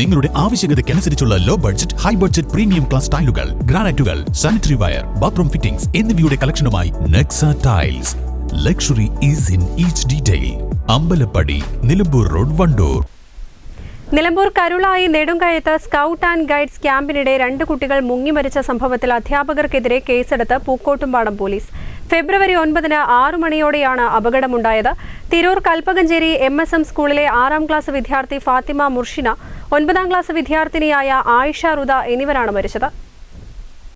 നിങ്ങളുടെ ആവശ്യകതയ്ക്കനുസരിച്ചുള്ള low budget high budget premium class ടൈലുകൾ ഗ്രാനൈറ്റുകൾ സാനിറ്ററി വയർ ബാത്റൂം ഫിറ്റിംഗ്സ് എന്നിവയുടെ കളക്ഷനുമായി Nexa tiles luxury is in each detail Ambalappadi Nilambur road Wandoor. Nilambur Karulai നെടുങ്കയത്ത് scout and guides ക്യാമ്പിനിടെ രണ്ട് കുട്ടികൾ മുങ്ങിമരിച്ച സംഭവത്തിൽ അധ്യാപകർക്കെതിരെ കേസെടുത്ത് പൂക്കോട്ടുംപാടം പോലീസ്. ഫെബ്രുവരി ഒൻപതിന് ആറു മണിയോടെയാണ് അപകടമുണ്ടായത്. Tirur Kalpakanchery M S M സ്കൂളിലെ ആറാം ക്ലാസ് വിദ്യാർത്ഥി ഫാത്തിമ മുർഷിന ഒൻപതാം ക്ലാസ് വിദ്യാർത്ഥിനിയായ ആയിഷ റുദ എന്നിവരാണ് മരിച്ചത്.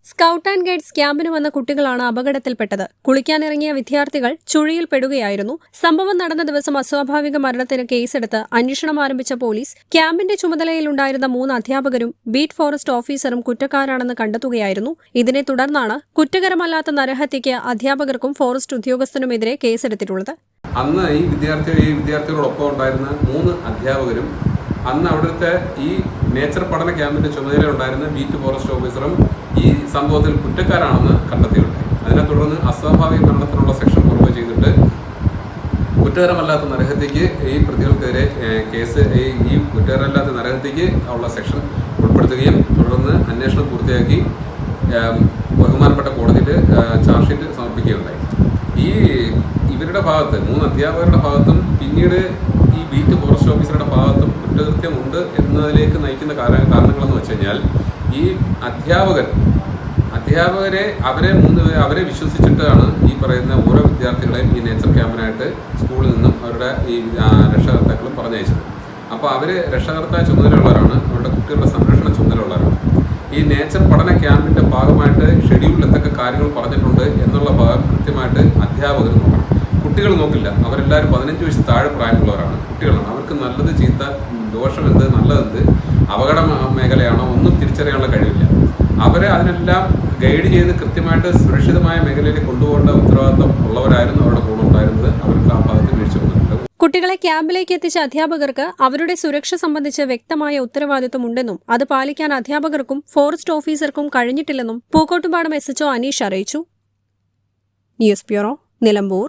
സ്കൗട്ട് ആൻഡ് ഗൈഡ്സ് ക്യാമ്പിന് വന്ന കുട്ടികളാണ് അപകടത്തിൽപ്പെട്ടത്. കുളിക്കാനിറങ്ങിയ വിദ്യാർത്ഥികൾ ചുഴിയിൽ പെടുകയായിരുന്നു. സംഭവം നടന്ന ദിവസം അസ്വാഭാവിക മരണത്തിന് കേസെടുത്ത് അന്വേഷണം ആരംഭിച്ച പോലീസ് ക്യാമ്പിന്റെ ചുമതലയിലുണ്ടായിരുന്ന മൂന്ന് അധ്യാപകരും ബീറ്റ് ഫോറസ്റ്റ് ഓഫീസറും കുറ്റക്കാരാണെന്ന് കണ്ടെത്തുകയായിരുന്നു. ഇതിനെ തുടർന്നാണ് കുറ്റകരമല്ലാത്ത നരഹത്യയ്ക്ക് അധ്യാപകർക്കും ഫോറസ്റ്റ് ഉദ്യോഗസ്ഥനുമെതിരെ കേസെടുത്തിട്ടുള്ളത്. അന്ന് ഈ വിദ്യാർത്ഥി ഈ വിദ്യാർത്ഥികളോടൊപ്പം ഉണ്ടായിരുന്ന മൂന്ന് അധ്യാപകരും അന്ന് അവിടുത്തെ ഈ നേച്ചർ പഠന ക്യാമ്പിന്റെ ചുമതലയുണ്ടായിരുന്ന ബീറ്റ് ഫോറസ്റ്റ് ഓഫീസറും ഈ സംഭവത്തിൽ കുറ്റക്കാരാണെന്ന് കണ്ടെത്തിയിട്ടുണ്ട്. അതിനെ തുടർന്ന് അസ്വാഭാവിക മരണത്തിനുള്ള സെക്ഷൻ പുറമെ ചെയ്തിട്ട് കുറ്റകരമല്ലാത്ത നരഹത്യക്ക് ഈ പ്രതികൾക്കെതിരെ കേസ് ഈ കുറ്റകരമല്ലാത്ത നരഹത്യക്ക് ഉള്ള സെക്ഷൻ ഉൾപ്പെടുത്തുകയും തുടർന്ന് അന്വേഷണം പൂർത്തിയാക്കി ബഹുമാനപ്പെട്ട കോടതിയിൽ ചാർജ് ഷീറ്റ് സമർപ്പിക്കുകയുണ്ടായി. ഈ ഇവരുടെ ഭാഗത്ത് മൂന്ന് അധ്യാപകരുടെ ഭാഗത്തും പിന്നീട് ഈ ബീറ്റ് ഫോറസ്റ്റ് ഓഫീസറുടെ ഭാഗത്തും കാരണങ്ങളെന്ന് വെച്ച് കഴിഞ്ഞാൽ ഈ അധ്യാപകർ അധ്യാപകരെ അവരെ മൂന്ന് അവരെ വിശ്വസിച്ചിട്ടാണ് ഈ പറയുന്ന ഓരോ വിദ്യാർത്ഥികളെയും ഈ നേച്ചർ ക്യാമ്പിനായിട്ട് സ്കൂളിൽ നിന്നും അവരുടെ ഈ രക്ഷകർത്താക്കളും പറഞ്ഞയച്ചത്. അപ്പോൾ അവർ രക്ഷകർത്താ ചുമതലയുള്ളവരാണ് അവരുടെ കുട്ടികളുടെ സംരക്ഷണ ചുമതലയുള്ളവരാണ്. ഈ നേച്ചർ പഠന ക്യാമ്പിന്റെ ഭാഗമായിട്ട് ഷെഡ്യൂളിൽ എന്തൊക്കെ കാര്യങ്ങൾ പറഞ്ഞിട്ടുണ്ട് എന്നുള്ള ഭാഗം കൃത്യമായിട്ട് അധ്യാപകർ നോക്കണം. കുട്ടികൾ നോക്കില്ല. അവരെല്ലാവരും പതിനഞ്ച് വയസ്സ് താഴെ പ്രായമുള്ളവരാണ്. കുട്ടികളാണ്. അവർക്ക് നല്ലത് ചീത്ത ദോഷം എന്ത് നല്ലതെന്ത് അപകട മേഖലയാണോ? ഒന്നും തിരിച്ചറിയാനുള്ള കഴിവില്ല. അവരെ അതിനെല്ലാം ഗൈഡ് ചെയ്ത് കൃത്യമായിട്ട് സുരക്ഷിതമായ മേഖലയിൽ കൊണ്ടുപോകേണ്ട ഉത്തരവാദിത്വം ഉള്ളവരായിരുന്നു അവരുടെ കൂടെ ഉണ്ടായിരുന്നത്. അവർക്ക് ആ ഭാഗത്ത് വീഴ്ച വന്നിട്ടുണ്ട്. കുട്ടികളെ ക്യാമ്പിലേക്ക് എത്തിച്ച അധ്യാപകർക്ക് അവരുടെ സുരക്ഷ സംബന്ധിച്ച് വ്യക്തമായ ഉത്തരവാദിത്തമുണ്ടെന്നും അത് പാലിക്കാൻ അധ്യാപകർക്കും ഫോറസ്റ്റ് ഓഫീസർക്കും കഴിഞ്ഞിട്ടില്ലെന്നും പൂക്കോട്ടുംപാടം എസ് എച്ച്ഒ അനീഷ് അറിയിച്ചു. News bureau Nilambur.